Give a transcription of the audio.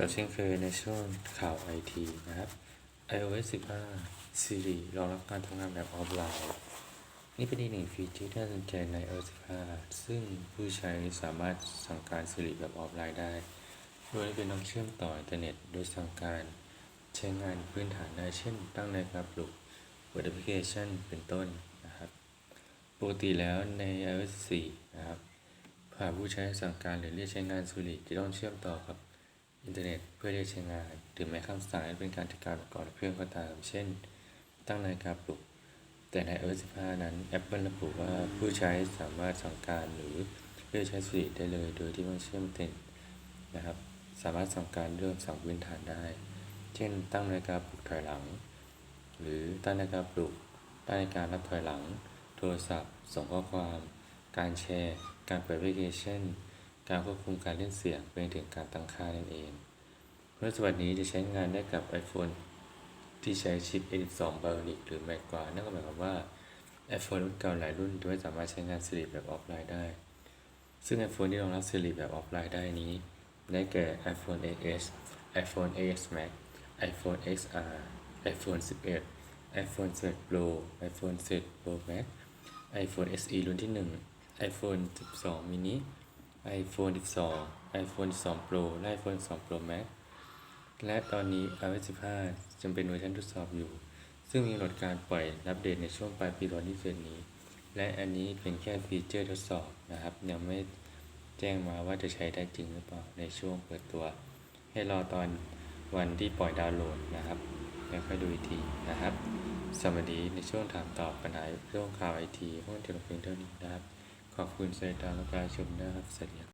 ก็เช่นเคยในช่วงข่าวไอทีนะครับ iOS 15 Siri รองรับการทำงานแบบออฟไลน์ นี่เป็นอีกหนึ่งฟีเจอร์ที่น่าสนใจใน iOS 15 ซึ่งผู้ใช้สามารถสั่งการ Siri แบบออฟไลน์ได้ โดยเป็นต้องเชื่อมต่ออินเทอร์เน็ต โดยสั่งการใช้งานพื้นฐานได้เช่น ตั้งนาฬิกาปลุกเปิดแอปพลิเคชันเป็นต้นนะครับ ปกติแล้วใน iOS 4 นะครับหากผู้ใช้สั่งการหรือเรียกใช้งาน Siri จะต้องเชื่อมต่อกับ อินเทอร์เน็ตเพื่อเรียกใช้งานถึงแม้คำสั่งนั้นเป็นการจัดการอุปกรณ์เครื่องก็ตาม เช่น ตั้งนาฬิกาปลุก แต่ใน iOS 15 นั้น Apple ระบุว่าผู้ใช้สามารถสั่งการหรือเรียกใช้ Siri ได้เลย โดยที่ไม่เชื่อมต็นนะครับ สามารถสั่งการเรื่องสั่งพื้นฐานได้ เช่น ตั้งนาฬิกาปลุกถอยหลัง หรือตั้งนาฬิกาปลุก ตั้งนาฬิกานับถอยหลัง โทรศัพท์ ส่งข้อความ การแชร์ การเปิดแอปพลิเคชัน การควบคุมการเล่นเสียงไปจนถึงการตั้งค่านั่นเองเมื่อสวัสดีนี้จะใช้งานได้กับ iPhone ที่ใช้ชิป A12 Bionic หรือแมกกว่า นั่นก็หมายความว่า iPhone รุ่นเก่าหลายรุ่นจะไม่สามารถใช้งาน Siri แบบออฟไลน์ได้ ซึ่ง iPhone ที่รองรับ Siri แบบออฟไลน์ได้นี้ ได้แก่ iPhone XS iPhone XS Max iPhone XR iPhone 11 iPhone 11 Pro iPhone 11 Pro Max iPhone SE รุ่นที่ 1 iPhone 12 mini iPhone 12 iPhone 12 Pro และ iPhone 12 Pro Max และตอนนี้ iOS 15จึงเป็นเวอร์ชันทดสอบอยู่ ซึ่งมีกำหนดการปล่อยอัปเดตในช่วงปลายปี2021นี้ และอันนี้เป็นแค่ฟีเจอร์ทดสอบนะครับ ยังไม่แจ้งมาว่าจะใช้ได้จริงหรือเปล่าในช่วงเปิดตัว ให้รอตอนวันที่ปล่อยดาวน์โหลดนะครับแล้วค่อยดูอีกทีนะครับสวัสดีในช่วงถามตอบปัญหาเรื่องข่าวไอทีห้องเทเลเพียงเท่านี้นะครับ ขอบคุณสายตาและการชมนะครับสวัสดีครับ